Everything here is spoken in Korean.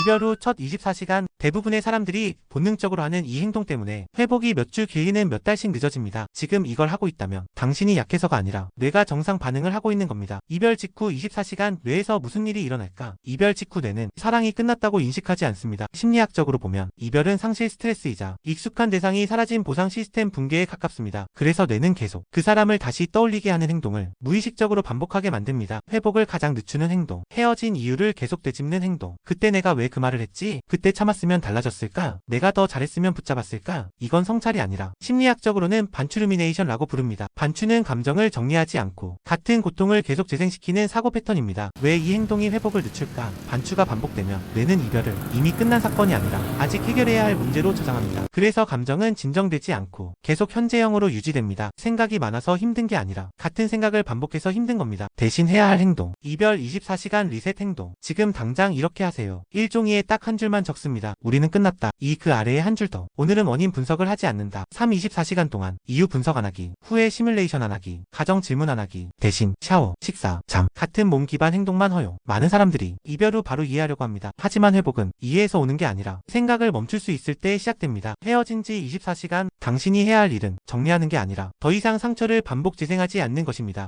이별 후 첫 24시간 대부분의 사람들이 본능적으로 하는 이 행동 때문에 회복이 몇 주 길이는 몇 달씩 늦어집니다. 지금 이걸 하고 있다면 당신이 약해서가 아니라 뇌가 정상 반응을 하고 있는 겁니다. 이별 직후 24시간 뇌에서 무슨 일이 일어날까? 이별 직후 뇌는 사랑이 끝났다고 인식하지 않습니다. 심리학적으로 보면 이별은 상실 스트레스이자 익숙한 대상이 사라진 보상 시스템 붕괴에 가깝습니다. 그래서 뇌는 계속 그 사람을 다시 떠올리게 하는 행동을 무의식적으로 반복하게 만듭니다. 회복을 가장 늦추는 행동, 헤어진 이유를 계속 되짚는 행동. 그때 내가 왜그 말을 했지? 그때 참았으면 달라졌을까? 내가 더 잘했으면 붙잡았을까? 이건 성찰이 아니라 심리학적으로는 반추루미네이션라고 부릅니다. 반추는 감정을 정리하지 않고 같은 고통을 계속 재생시키는 사고 패턴입니다. 왜 이 행동이 회복을 늦출까? 반추가 반복되면 뇌는 이별을 이미 끝난 사건이 아니라 아직 해결해야 할 문제로 저장합니다. 그래서 감정은 진정되지 않고 계속 현재형으로 유지됩니다. 생각이 많아서 힘든 게 아니라 같은 생각을 반복해서 힘든 겁니다. 대신 해야 할 행동. 이별 24시간 리셋 행동. 지금 당장 이렇게 하세요. 1 종이에 딱 한 줄만 적습니다. 우리는 끝났다. 이그 아래에 한 줄 더. 오늘은 원인 분석을 하지 않는다. 3 24시간 동안 이유 분석 안 하기. 후에 시뮬레이션 안 하기. 가정 질문 안 하기. 대신 샤워, 식사, 잠 같은 몸 기반 행동만 허용. 많은 사람들이 이별 후 바로 이해하려고 합니다. 하지만 회복은 이해에서 오는 게 아니라 생각을 멈출 수 있을 때 시작됩니다. 헤어진 지 24시간 당신이 해야 할 일은 정리하는 게 아니라 더 이상 상처를 반복 재생하지 않는 것입니다.